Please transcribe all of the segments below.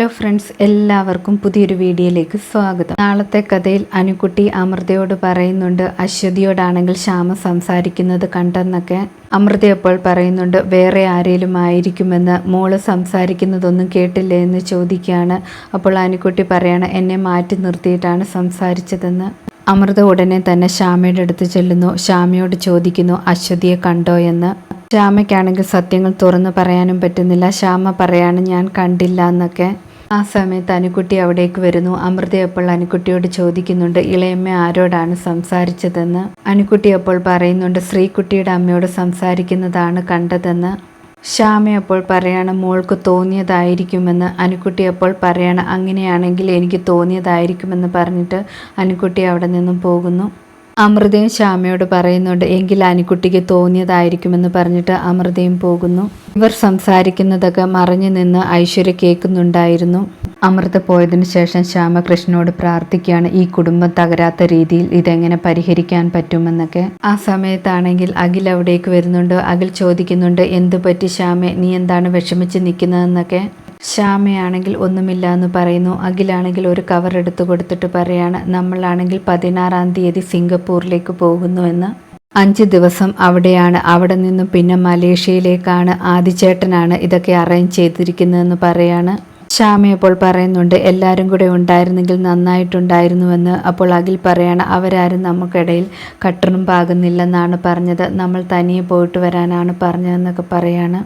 Hello friends എല്ലാവർക്കും പുതിയൊരു വീഡിയോയിലേക്ക് സ്വാഗതം. നാളത്തെ കഥയിൽ അനുകുട്ടി അമൃതയോട് പറയുന്നുണ്ട് അശ്വതിയോടാണെങ്കിൽ ശ്യാമ സംസാരിക്കുന്നത് കണ്ടെന്നൊക്കെ. അമൃത അപ്പോൾ പറയുന്നുണ്ട് വേറെ ആരേലും ആയിരിക്കുമെന്ന്. മോൾ സംസാരിക്കുന്നതൊന്നും കേട്ടില്ലേ എന്ന് ചോദിക്കുകയാണ്. അപ്പോൾ അനുകുട്ടി പറയാണ് എന്നെ മാറ്റി നിർത്തിയിട്ടാണ് സംസാരിച്ചതെന്ന്. അമൃത ഉടനെ തന്നെ ശ്യാമയുടെ അടുത്ത് ചെല്ലുന്നു. ശ്യാമയോട് ചോദിക്കുന്നു അശ്വതിയെ കണ്ടോ എന്ന്? ശ്യാമയ്ക്കാണെങ്കിൽ സത്യങ്ങൾ തുറന്നു പറയാനും പറ്റുന്നില്ല. ശ്യാമ പറയാണ് ഞാൻ കണ്ടില്ല എന്നൊക്കെ. ആ സമയത്ത് അനുക്കുട്ടി അവിടേക്ക് വരുന്നു. അമൃത അപ്പോൾ അനുക്കുട്ടിയോട് ചോദിക്കുന്നുണ്ട് ഇളയമ്മ ആരോടാണ് സംസാരിച്ചതെന്ന്? അനുക്കുട്ടി അപ്പോൾ പറയുന്നുണ്ട് ശ്രീകുട്ടിയുടെ അമ്മയോട് സംസാരിക്കുന്നതാണ് കണ്ടതെന്ന്. ശ്യാമ അപ്പോൾ പറയണം മോൾക്ക് തോന്നിയതായിരിക്കുമെന്ന്. അനുക്കുട്ടി അപ്പോൾ പറയണം അങ്ങനെയാണെങ്കിൽ എനിക്ക് തോന്നിയതായിരിക്കുമെന്ന് പറഞ്ഞിട്ട് അനുക്കുട്ടി അവിടെ നിന്നും പോകുന്നു. അമൃതയും ശ്യാമയോട് പറയുന്നുണ്ട് എങ്കിൽ അനിക്കുട്ടിക്ക് തോന്നിയതായിരിക്കുമെന്ന് പറഞ്ഞിട്ട് അമൃതയും പോകുന്നു. ഇവർ സംസാരിക്കുന്നതൊക്കെ മറിഞ്ഞു നിന്ന് ഐശ്വര്യ കേൾക്കുന്നുണ്ടായിരുന്നു. അമൃത പോയതിനു ശേഷം ശ്യാമകൃഷ്ണനോട് പ്രാർത്ഥിക്കുകയാണ് ഈ കുടുംബം തകരാത്ത രീതിയിൽ ഇതെങ്ങനെ പരിഹരിക്കാൻ പറ്റുമെന്നൊക്കെ. ആ സമയത്താണെങ്കിൽ അഖിൽ അവിടേക്ക് വരുന്നുണ്ട് അഖിൽ ചോദിക്കുന്നുണ്ട് എന്തു പറ്റി ശ്യാമെ നീ എന്താണ് വിഷമിച്ച് നിൽക്കുന്നതെന്നൊക്കെ? ശ്യാമയാണെങ്കിൽ ഒന്നുമില്ല എന്ന് പറയുന്നു. അഖിലാണെങ്കിൽ ഒരു കവർ എടുത്തു കൊടുത്തിട്ട് പറയാണ് നമ്മളാണെങ്കിൽ പതിനാറാം തീയതി സിംഗപ്പൂരിലേക്ക് പോകുന്നുവെന്ന് അഞ്ച് ദിവസം അവിടെയാണ്. അവിടെ നിന്നും പിന്നെ മലേഷ്യയിലേക്കാണ്. ആദിചേട്ടനാണ് ഇതൊക്കെ അറേഞ്ച് ചെയ്തിരിക്കുന്നതെന്ന് പറയാണ്. ശ്യാമ അപ്പോൾ പറയുന്നുണ്ട് എല്ലാവരും കൂടെ ഉണ്ടായിരുന്നെങ്കിൽ നന്നായിട്ടുണ്ടായിരുന്നുവെന്ന് അപ്പോൾ അഖിൽ പറയാണ് അവരാരും നമുക്കിടയിൽ കട്ടറും പാകുന്നില്ലെന്നാണ് പറഞ്ഞത്. നമ്മൾ തനിയെ പോയിട്ട് വരാനാണ് പറഞ്ഞതെന്നൊക്കെ പറയാണ്.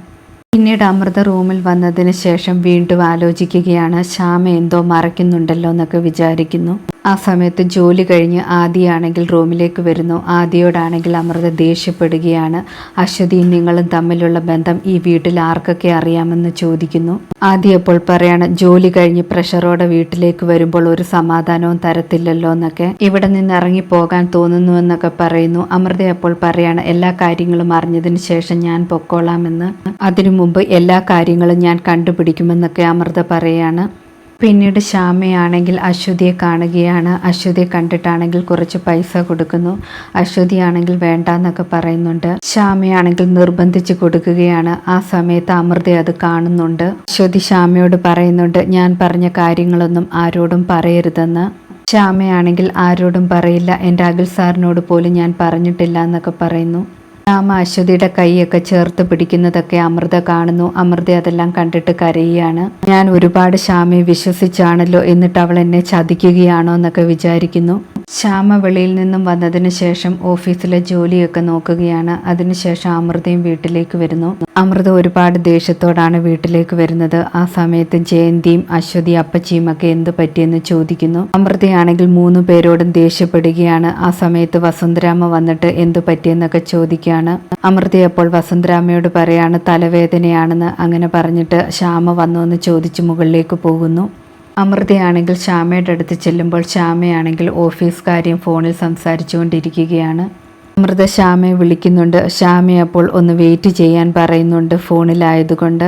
പിന്നീട് അമൃത റൂമിൽ വന്നതിന് ശേഷം വീണ്ടും ആലോചിക്കുകയാണ്. ശ്യാമ എന്തോ മറയ്ക്കുന്നുണ്ടല്ലോ എന്നൊക്കെ വിചാരിക്കുന്നു. ആ സമയത്ത് ജോലി കഴിഞ്ഞ് ആദിയാണെങ്കിൽ റൂമിലേക്ക് വരുന്നു. ആദിയോടാണെങ്കിൽ അമൃത ദേഷ്യപ്പെടുകയാണ്. അശ്വതി നിങ്ങളും തമ്മിലുള്ള ബന്ധം ഈ വീട്ടിൽ ആർക്കൊക്കെ അറിയാമെന്ന് ചോദിക്കുന്നു. ആദി അപ്പോൾ പറയാണ് ജോലി കഴിഞ്ഞ് പ്രഷറോടെ വീട്ടിലേക്ക് വരുമ്പോൾ ഒരു സമാധാനവും തരത്തില്ലല്ലോ എന്നൊക്കെ. ഇവിടെ നിന്ന് ഇറങ്ങി പോകാൻ തോന്നുന്നു എന്നൊക്കെ പറയുന്നു. അമൃത അപ്പോൾ പറയാണ് എല്ലാ കാര്യങ്ങളും അറിഞ്ഞതിന് ശേഷം ഞാൻ പൊക്കോളാമെന്ന് അതിനു മുമ്പ് എല്ലാ കാര്യങ്ങളും ഞാൻ കണ്ടുപിടിക്കുമെന്നൊക്കെ അമൃത പറയാണ്. പിന്നീട് ശ്യാമയാണെങ്കിൽ അശ്വതിയെ കാണുകയാണ്. അശ്വതിയെ കണ്ടിട്ടാണെങ്കിൽ കുറച്ച് പൈസ കൊടുക്കുന്നു. അശ്വതിയാണെങ്കിൽ വേണ്ട എന്നൊക്കെ പറയുന്നുണ്ട്. ശ്യാമയാണെങ്കിൽ നിർബന്ധിച്ച് കൊടുക്കുകയാണ്. ആ സമയത്ത് അമൃത അത് കാണുന്നുണ്ട്. അശ്വതി ശ്യാമയോട് പറയുന്നുണ്ട് ഞാൻ പറഞ്ഞ കാര്യങ്ങളൊന്നും ആരോടും പറയരുതെന്ന്. ശ്യാമയാണെങ്കിൽ ആരോടും പറയില്ല. എന്റെ അഖിൽ സാറിനോട് പോലും ഞാൻ പറഞ്ഞിട്ടില്ല എന്നൊക്കെ പറയുന്നു. രാമ അശ്വതിയുടെ കൈയൊക്കെ ചേർത്ത് പിടിക്കുന്നതൊക്കെ അമൃത കാണുന്നു. അമൃത അതെല്ലാം കണ്ടിട്ട് കരയുകയാണ്. ഞാൻ ഒരുപാട് ശ്യാമയെ വിശ്വസിച്ചാണല്ലോ എന്നിട്ട് അവൾ എന്നെ ചതിക്കുകയാണോ എന്നൊക്കെ വിചാരിക്കുന്നു. ശ്യാമ വെളിയിൽ നിന്നും വന്നതിന് ശേഷം ഓഫീസിലെ ജോലിയൊക്കെ നോക്കുകയാണ്. അതിനുശേഷം അമൃതയും വീട്ടിലേക്ക് വരുന്നു. അമൃത ഒരുപാട് ദേഷ്യത്തോടാണ് വീട്ടിലേക്ക് വരുന്നത്. ആ സമയത്ത് ജയന്തിയും അശ്വതി അപ്പച്ചിയും ഒക്കെ എന്ത് പറ്റിയെന്ന് ചോദിക്കുന്നു. അമൃതയാണെങ്കിൽ മൂന്ന് പേരോടും ദേഷ്യപ്പെടുകയാണ്. ആ സമയത്ത് വസുന്ധരാമ വന്നിട്ട് എന്തു പറ്റിയെന്നൊക്കെ ചോദിക്കുകയാണ്. അമൃത അപ്പോൾ വസുന്ധരാമയോട് പറയാണ് തലവേദനയാണെന്ന്. അങ്ങനെ പറഞ്ഞിട്ട് ശ്യാമ വന്നു എന്ന് ചോദിച്ച് മുകളിലേക്ക് പോകുന്നു. അമൃതയാണെങ്കിൽ ശ്യാമയുടെ അടുത്ത് ചെല്ലുമ്പോൾ ശ്യാമയാണെങ്കിൽ ഓഫീസ് കാര്യം ഫോണിൽ സംസാരിച്ചുകൊണ്ടിരിക്കുകയാണ്. അമൃത ശ്യാമയെ വിളിക്കുന്നുണ്ട്. ശ്യാമ അപ്പോൾ ഒന്ന് വെയിറ്റ് ചെയ്യാൻ പറയുന്നുണ്ട് ഫോണിലായതുകൊണ്ട്.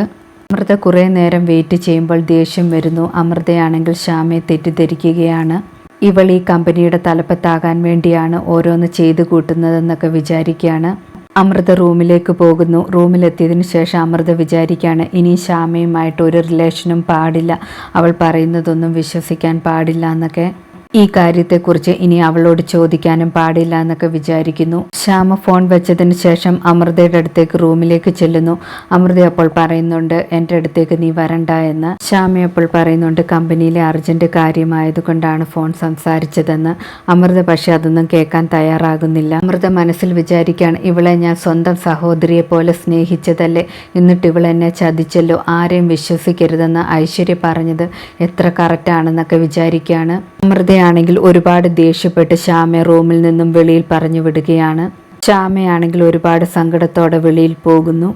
അമൃത കുറേ നേരം വെയിറ്റ് ചെയ്യുമ്പോൾ ദേഷ്യം വരുന്നു. അമൃതയാണെങ്കിൽ ശ്യാമയെ തെറ്റിദ്ധരിക്കുകയാണ്. ഇവൾ ഈ കമ്പനിയുടെ തലപ്പത്താകാൻ വേണ്ടിയാണ് ഓരോന്ന് ചെയ്തു കൂട്ടുന്നതെന്നൊക്കെ വിചാരിക്കുകയാണ്. അമൃത റൂമിലേക്ക് പോകുന്നു. റൂമിലെത്തിയതിനു ശേഷം അമൃത വിചാരിക്കുകയാണ് ഇനി ശ്യാമയുമായിട്ട് ഒരു റിലേഷനും പാടില്ല. അവൾ പറയുന്നതൊന്നും വിശ്വസിക്കാൻ പാടില്ല എന്നൊക്കെ. ഈ കാര്യത്തെക്കുറിച്ച് ഇനി അവളോട് ചോദിക്കാനും പാടില്ല എന്നൊക്കെ വിചാരിക്കുന്നു. ശ്യാമ ഫോൺ വെച്ചതിന് ശേഷം അമൃതയുടെ അടുത്തേക്ക് റൂമിലേക്ക് ചെല്ലുന്നു. അമൃത അപ്പോൾ പറയുന്നുണ്ട് എന്റെ അടുത്തേക്ക് നീ വരണ്ട എന്ന്. ശ്യാമ അപ്പോൾ പറയുന്നുണ്ട് കമ്പനിയിലെ അർജന്റ് കാര്യമായതുകൊണ്ടാണ് ഫോൺ സംസാരിച്ചതെന്ന്. അമൃത പക്ഷെ അതൊന്നും കേൾക്കാൻ തയ്യാറാകുന്നില്ല അമൃത മനസ്സിൽ വിചാരിക്കുകയാണ് ഇവളെ ഞാൻ സ്വന്തം സഹോദരിയെ പോലെ സ്നേഹിച്ചതല്ലേ? എന്നിട്ട് ഇവൾ എന്നെ ചതിച്ചല്ലോ? ആരെയും വിശ്വസിക്കരുതെന്ന് ഐശ്വര്യ പറഞ്ഞത് എത്ര കറക്റ്റാണെന്നൊക്കെ വിചാരിക്കുകയാണ്. അമൃതയാണെങ്കിൽ ഒരുപാട് ദേഷ്യപ്പെട്ട് ശ്യാമയെ റൂമിൽ നിന്നും വെളിയിൽ പറഞ്ഞു വിടുകയാണ്. ശ്യാമയാണെങ്കിൽ ഒരുപാട് സങ്കടത്തോടെ വെളിയിൽ പോകുന്നു.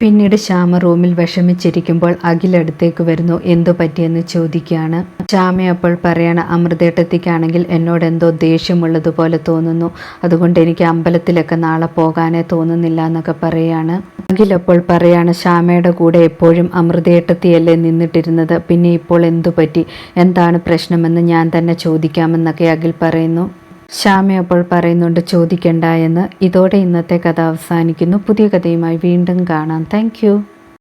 പിന്നീട് ശ്യാമ റൂമിൽ വിഷമിച്ചിരിക്കുമ്പോൾ അഖിലടുത്തേക്ക് വരുന്നു എന്തു പറ്റിയെന്ന് ചോദിക്കുകയാണ്. ശ്യാമ അപ്പോൾ പറയാണ് അമൃതേട്ടത്തിക്കാണെങ്കിൽ എന്നോട് എന്തോ ദേഷ്യമുള്ളതുപോലെ തോന്നുന്നു. അതുകൊണ്ട് എനിക്ക് അമ്പലത്തിലൊക്കെ നാളെ പോകാനേ തോന്നുന്നില്ല എന്നൊക്കെ പറയാണ്. അഖിൽ അപ്പോൾ പറയാണ് ശ്യാമയുടെ കൂടെ എപ്പോഴും അമൃതേട്ടത്തിയല്ലേ നിന്നിട്ടിരുന്നത്? പിന്നെ ഇപ്പോൾ എന്തു പറ്റി? എന്താണ് പ്രശ്നമെന്ന് ഞാൻ തന്നെ ചോദിക്കാമെന്നൊക്കെ അഖിൽ പറയുന്നു. ശ്യാമ അപ്പോൾ പറയുന്നുണ്ട് ചോദിക്കണ്ട എന്ന്. ഇതോടെ ഇന്നത്തെ കഥ അവസാനിക്കുന്നു. പുതിയ കഥയുമായി വീണ്ടും കാണാം. താങ്ക്